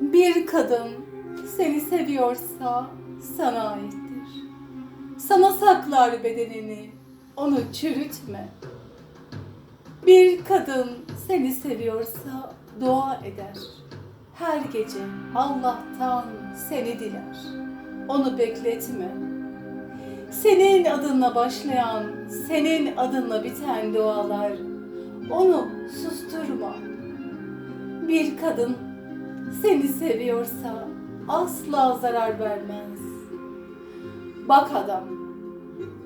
Bir kadın seni seviyorsa sana aittir. Sana saklar bedenini, onu çürütme. Bir kadın seni seviyorsa dua eder. Her gece Allah'tan seni diler. Onu bekletme. Senin adınla başlayan, senin adınla biten dualar onu susturma. Bir kadın seni seviyorsa asla zarar vermez. Bak adam,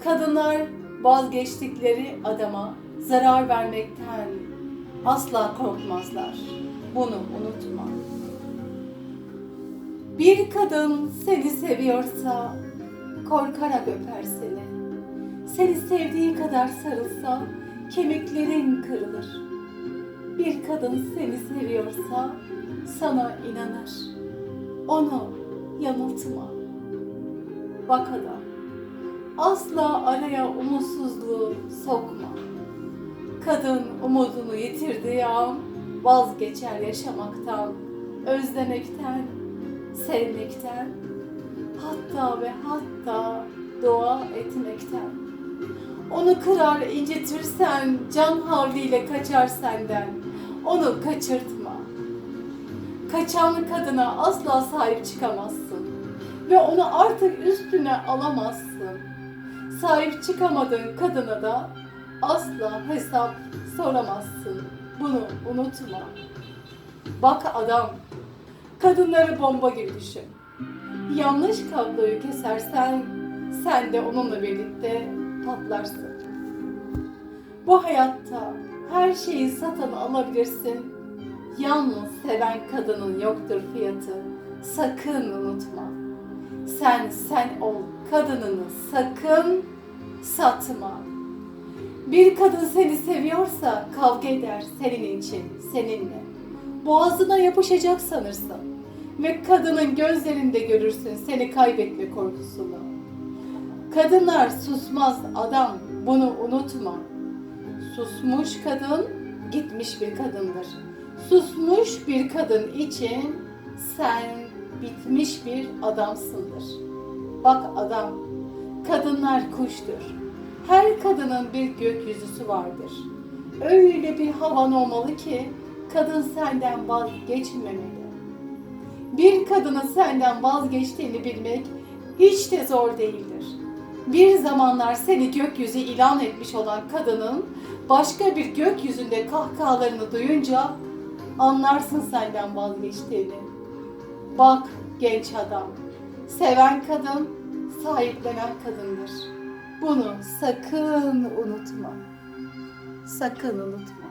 kadınlar vazgeçtikleri adama zarar vermekten asla korkmazlar. Bunu unutma. Bir kadın seni seviyorsa korkarak öper seni. Seni sevdiği kadar sarılsa kemiklerin kırılır. Bir kadın seni seviyorsa sana inanır. Onu yanıltma. Bak adam, asla araya umutsuzluğu sokma. Kadın umudunu yitirdiği an vazgeçer yaşamaktan, özlemekten, sevmekten, hatta ve hatta dua etmekten. Onu kırar incitirsen can havliyle kaçar senden. Onu kaçırtma. Kaçan kadına asla sahip çıkamazsın. Ve onu artık üstüne alamazsın. Sahip çıkamadığın kadına da asla hesap soramazsın. Bunu unutma. Bak adam, kadınları bomba gibi düşün. Yanlış kabloyu kesersen sen de onunla birlikte patlarsın. Bu hayatta her şeyi satın alabilirsin. Yalnız seven kadının yoktur fiyatı. Sakın unutma. Sen sen ol kadınını sakın satma. Bir kadın seni seviyorsa kavga eder senin için, seninle. Boğazına yapışacak sanırsın. Ve kadının gözlerinde görürsün seni kaybetme korkusunu. Kadınlar susmaz adam, bunu unutma. Susmuş kadın gitmiş bir kadındır. Susmuş bir kadın için sen bitmiş bir adamsındır. Bak adam, kadınlar kuştur. Her kadının bir gökyüzüsü vardır. Öyle bir havan olmalı ki kadın senden vazgeçmemeli. Bir kadının senden vazgeçtiğini bilmek hiç de zor değildir. Bir zamanlar seni gökyüzü ilan etmiş olan kadının başka bir gökyüzünde kahkahalarını duyunca anlarsın senden vazgeçtiğini. Bak genç adam, seven kadın sahiplenen kadındır. Bunu sakın unutma. Sakın unutma.